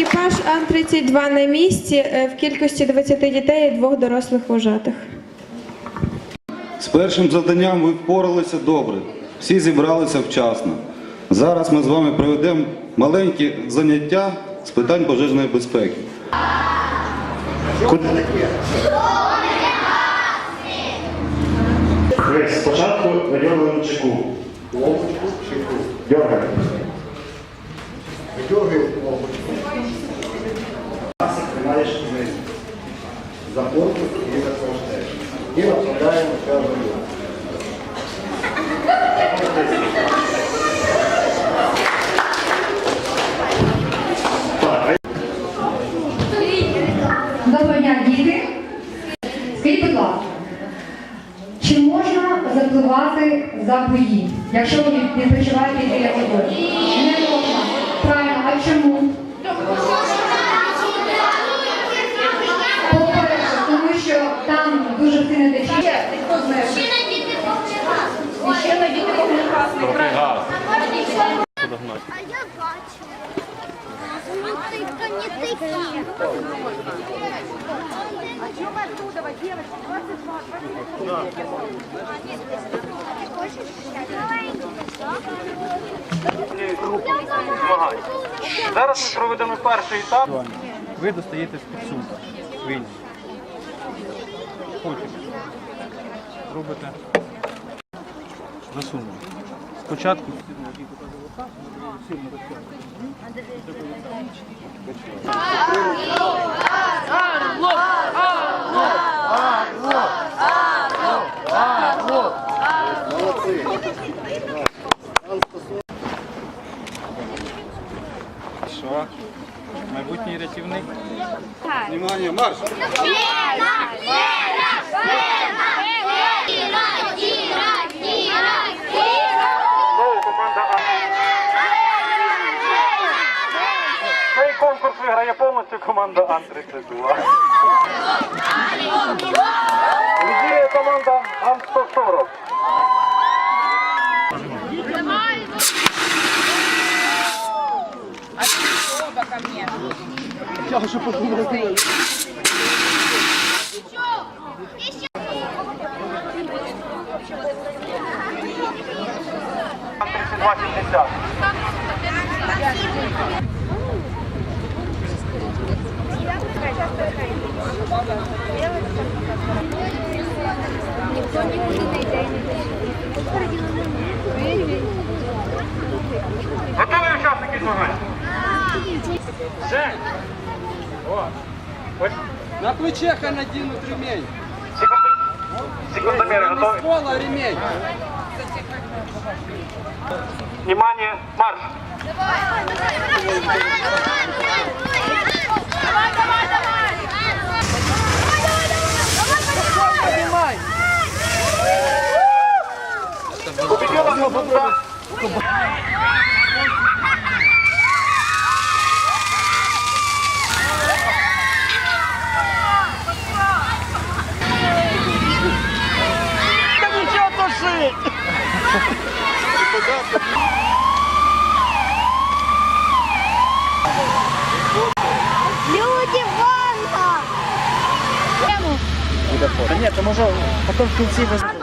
Екіпаж Ан-32 на місці е, в кількості 20 дітей і двох дорослих вожатих. З першим завданням ви впоралися добре. Всі зібралися вчасно. Зараз ми з вами проведемо маленькі заняття з питань пожежної безпеки. Спочатку видергуємо чеку. Дергаємо. Насик чи можна запливати за бої, якщо ви не відпочиваєте біля водою? Не можна. Правильно, а чому? По-перше, тому що там дуже сильно течія. Ще на діти вогнегасний край. А я бачу. Ну тика, не. А чего оттуда, девочки? 22, 22. Зараз ми проведемо перший етап. Ви достаєте з-під сумка. Вільні. Потім робите засунули. Спочатку що? Майбутній рятівник. Внимание, марш! Знову команда А. Цей виграє повністю команда Ан-32. Лідірує команда Ан-140. Ан-3270. Никто никуда не йде, не йде. Готові учасники змагань? Жень! О! Ось. На плече хай надінуть ремень. Секунди- Секундомери готові? Кола ремень. Внимание, марш! Победила Люди, Ванга! Та ні, то може потім в кінці ви...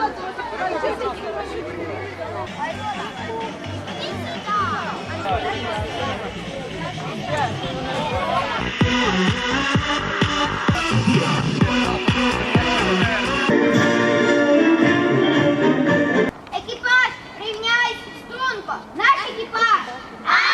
Наш екіпаж!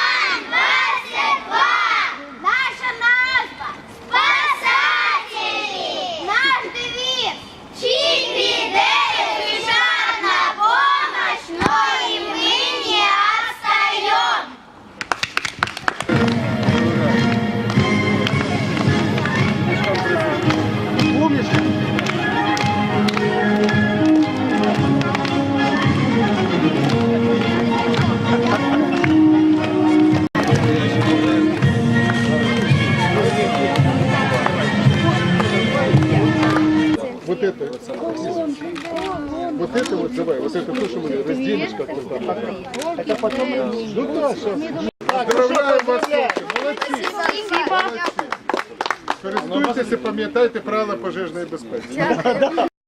вот это вот, давай, вот это то, что мы разделишь как-то там. Это потом... Ну да. Поздравляю вас, молодці! Користуйтеся, пам'ятайте правила пожежної безпеки.